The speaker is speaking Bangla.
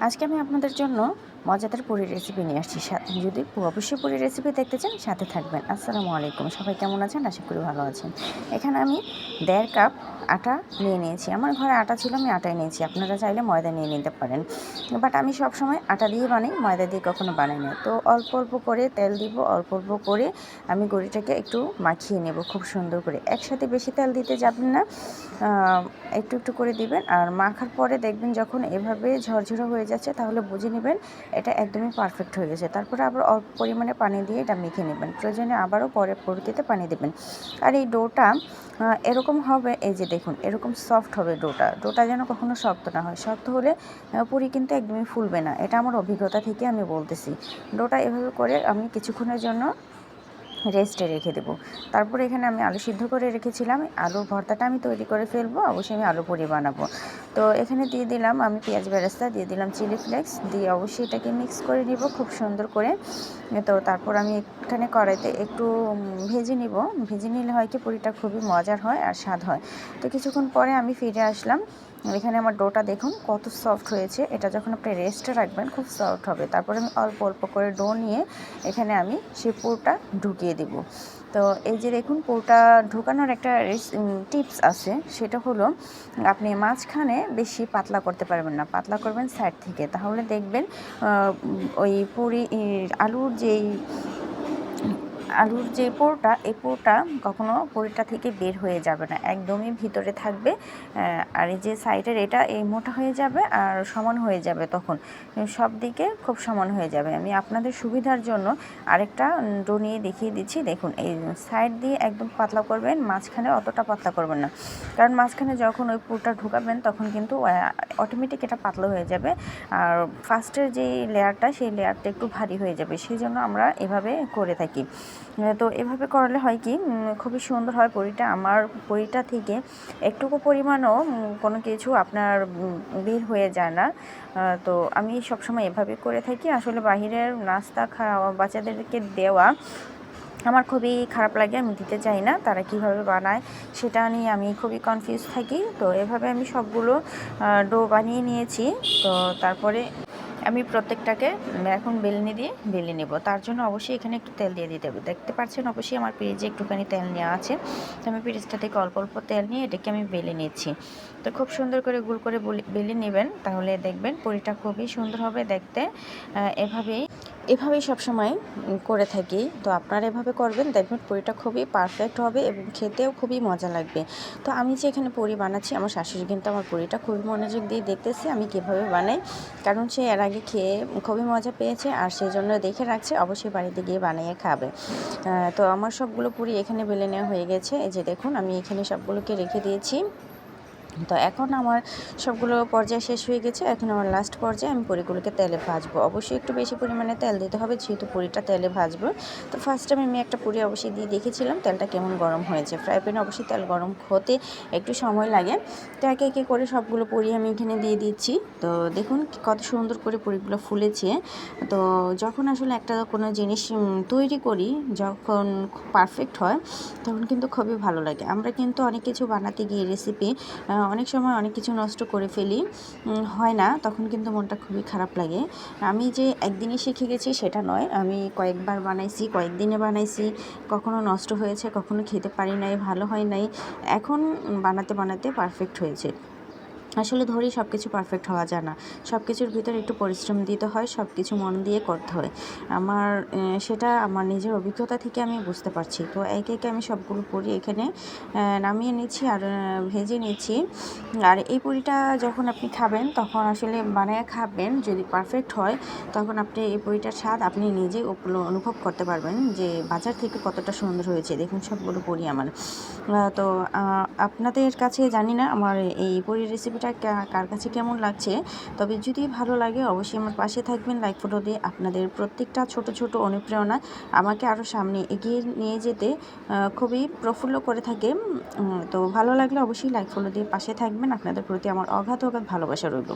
আজকে আমি আপনাদের জন্য মজাদার পুরি রেসিপি নিয়ে আসছি। যদি অবশ্যই পুরি রেসিপি দেখতে চান, সাথে থাকবেন। আসসালামু আলাইকুম। সবাই কেমন আছেন? আশা করি ভালো আছেন। এখানে আমি দেড় কাপ আটা নিয়ে নিয়েছি। আমার ঘরে আটা ছিল, আমি আটাই নিয়েছি। আপনারা চাইলে ময়দা নিয়ে নিতে পারেন। বাট আমি সবসময় আটা দিয়ে বানাই, ময়দা দিয়ে কখনো বানাই না। তো অল্প অল্প করে তেল দিব, অল্প অল্প করে আমি গড়িটাকে একটু মাখিয়ে নেব খুব সুন্দর করে। একসাথে বেশি তেল দিতে যাবেন না। একটু একটু করে দিবেন। আর মাখার পরে দেখবেন যখন এভাবে ঝরঝরে হয়ে যাচ্ছে, তাহলে বুঝে নেবেন এটা একদমই পারফেক্ট হয়ে গেছে। তারপরে আবার অল্প পরিমাণে পানি দিয়ে এটা মেখে নেবেন। প্রয়োজনে আবারও পরে পরবর্তীতে পানি দেবেন। আর এই ডোটা এরকম হবে, এই যে দেখুন, এরকম সফট হবে ডোটা। ডোটা যেন কখনো শক্ত না হয়। শক্ত হলে পুরি কিন্তু একদমই ফুলবে না। এটা আমার অভিজ্ঞতা থেকে আমি বলতেছি। ডোটা এভাবে করে আমি কিছুক্ষণের জন্য রেস্টে রেখে দেবো। তারপর এখানে আমি আলু সিদ্ধ করে রেখেছিলাম। আলু ভর্তাটা আমি তৈরি করে ফেলব, অবশ্যই আমি আলু পুরি বানাবো। তো এখানে দিয়ে দিলাম আমি পেঁয়াজ বেরেস্তা, দিয়ে দিলাম চিলি ফ্লেক্স, দিয়ে অবশ্যই এটাকে মিক্স করে নিব খুব সুন্দর করে। তো তারপর আমি এখানে কড়াইতে একটু ভেজে নিব। ভেজে নিলে হয় কি পুরিটা খুবই মজার হয় আর স্বাদ হয়। তো কিছুক্ষণ পরে আমি ফিরে আসলাম। এখানে আমার ডোটা দেখুন, কত সফট হয়েছে। এটা যখন আপনি রেস্টে রাখবেন, খুব সফট হবে। তারপরে আমি অল্প অল্প করে ডো নিয়ে এখানে আমি সেই পুরটা ঢুকিয়ে দিব। তো এই যে দেখুন, পুরটা ঢুকানোর একটা টিপস আছে। সেটা হলো, আপনি মাঝখানে বেশি পাতলা করতে পারবেন না। পাতলা করবেন সাইড থেকে। তাহলে দেখবেন ওই পুরি, আলুর যেই আলুর যে পোরটা এই পোরটা কখনো পুরিটা থেকে বের হয়ে যাবে না। একদমই ভিতরে থাকবে আর এই যে সাইডের এটা, এই মোটা হয়ে যাবে আর সমান হয়ে যাবে তখন। সব দিকে খুব সমান হয়ে যাবে। আমি আপনাদের সুবিধার জন্য আরেকটা ডো নিয়ে দেখিয়ে দিচ্ছি। দেখুন, এই সাইড দিয়ে একদম পাতলা করবেন, মাঝখানে অতটা পাতলা করবেন না। কারণ মাঝখানে যখন ওই পুরটা ঢুকাবেন, তখন কিন্তু অটোমেটিক এটা পাতলা হয়ে যাবে। আর ফার্স্টের যে লেয়ারটা সেই লেয়ারটা একটু ভারী হয়ে যাবে। সেই জন্য আমরা এভাবে করে থাকি। তো এভাবে করলে হয় কি খুবই সুন্দর হয় পরিটা। আমার পরিটা থেকে একটুকু পরিমাণও কোনো কিছু আপনার বের হয়ে যায় না। তো আমি সবসময় এভাবে করে থাকি। আসলে বাহিরের নাস্তা খাওয়া, বাচ্চাদেরকে দেওয়া আমার খুবই খারাপ লাগে, আমি দিতে চাই না। তারা কীভাবে বানায় সেটা নিয়ে আমি খুবই কনফিউজ থাকি। তো এভাবে আমি সবগুলো ডো বানিয়ে নিয়েছি। তো তারপরে আমি প্রত্যেকটাকে এখন বেলনি দিয়ে বেলে নেব। তার জন্য অবশ্যই এখানে একটু তেল দিয়ে দিতে হবে। দেখতে পাচ্ছেন অবশ্যই আমার পেঁয়াজে একটুখানি তেল নেওয়া আছে। তো আমি পেঁয়াজটা থেকে অল্প অল্প তেল নিয়ে এটাকে আমি বেলে নিচ্ছি। তো খুব সুন্দর করে গুল করে বেলে নেবেন। তাহলে দেখবেন পুরিটা খুবই সুন্দর হবে দেখতে। এভাবেই এভাবেই সবসময় করে থাকি। তো আপনারা এভাবে করবেন, দেখবেন পুরিটা খুবই পারফেক্ট হবে এবং খেতেও খুবই মজা লাগবে। তো আমি যে এখানে পুরি বানাচ্ছি, আমার শাশুড়ি কিন্তু আমার পুরিটা খুবই মনোযোগ দিয়ে দেখতেছে, আমি কীভাবে বানাই। কারণ সে এর আগে খেয়ে খুবই মজা পেয়েছে আর সেই জন্য দেখে রাখছে, অবশ্যই বাড়িতে গিয়ে বানিয়ে খাবে। তো আমার সবগুলো পুরি এখানে বেলে নেওয়া হয়ে গেছে। এই যে দেখুন, আমি এখানে সবগুলোকে রেখে দিয়েছি। তো এখন আমার সবগুলো পর্যায়ে শেষ হয়ে গেছে। এখন আমার লাস্ট পর্যায়ে আমি পুরিগুলোকে তেলে ভাজবো। অবশ্যই একটু বেশি পরিমাণে তেল দিতে হবে, যেহেতু পুরিটা তেলে ভাজবো। তো ফার্স্ট টাইম আমি একটা পুরি অবশ্যই দিয়ে দেখেছিলাম, তেলটা কেমন গরম হয়েছে। ফ্রাই প্যানে অবশ্যই তেল গরম হতে একটু সময় লাগে। তো একে একে করে সবগুলো পুরি আমি এখানে দিয়ে দিচ্ছি। তো দেখুন কত সুন্দর করে পুরিগুলো ফুলেছে। তো যখন আসলে একটা কোনো জিনিস তৈরি করি, যখন পারফেক্ট হয়, তখন কিন্তু খুবই ভালো লাগে। আমরা কিন্তু অনেক কিছু বানাতে গিয়ে রেসিপি অনেক সময় অনেক কিছু নষ্ট করে ফেলি হয় না, তখন কিন্তু মনটা খুবই খারাপ লাগে। আমি যে একদিনই শিখে গেছি সেটা নয়, আমি কয়েকবার বানাইছি, কয়েকদিনে বানাইছি, কখনো নষ্ট হয়েছে, কখনো খেতে পারি নাই, ভালো হয় নাই, এখন বানাতে বানাতে পারফেক্ট হয়েছে। আসলে ধরি সব কিছু পারফেক্ট হওয়া যায় না। সব কিছুর ভিতরে একটু পরিশ্রম দিতে হয় সব কিছু মন দিয়ে করতে হয়। আমার সেটা আমার নিজের অভিজ্ঞতা থেকে আমি বুঝতে পারছি। তো একে একে আমি সবগুলো পুরি এখানে নামিয়ে নিচ্ছি আর ভেজে নিচ্ছি। আর এই পুরিটা যখন আপনি খাবেন, তখন আসলে বানায় খাবেন, যদি পারফেক্ট হয়, তখন আপনি এই পুরিটার স্বাদ আপনি নিজে অনুভব করতে পারবেন যে বাজার থেকে কতটা সুন্দর হয়েছে। দেখুন সবগুলো পুরি আমার। তো আপনাদের কাছে জানি না, আমার এই পুরীর রেসিপিটা কা- কার কাছে কেমন লাগছে? তবে যদি ভালো লাগে, অবশ্যই আমার পাশে থাকবেন। লাইক ফটো দিয়ে আপনাদের প্রত্যেকটা ছোট ছোট অনুপ্রেরণা আমাকে আরও সামনে এগিয়ে নিয়ে যেতে খুবই প্রফুল্ল করে থাকে। তো ভালো লাগলে অবশ্যই লাইক ফলো দিয়ে পাশে থাকবেন। আপনাদের প্রতি আমার অগাধ অগাধ ভালোবাসা রইল।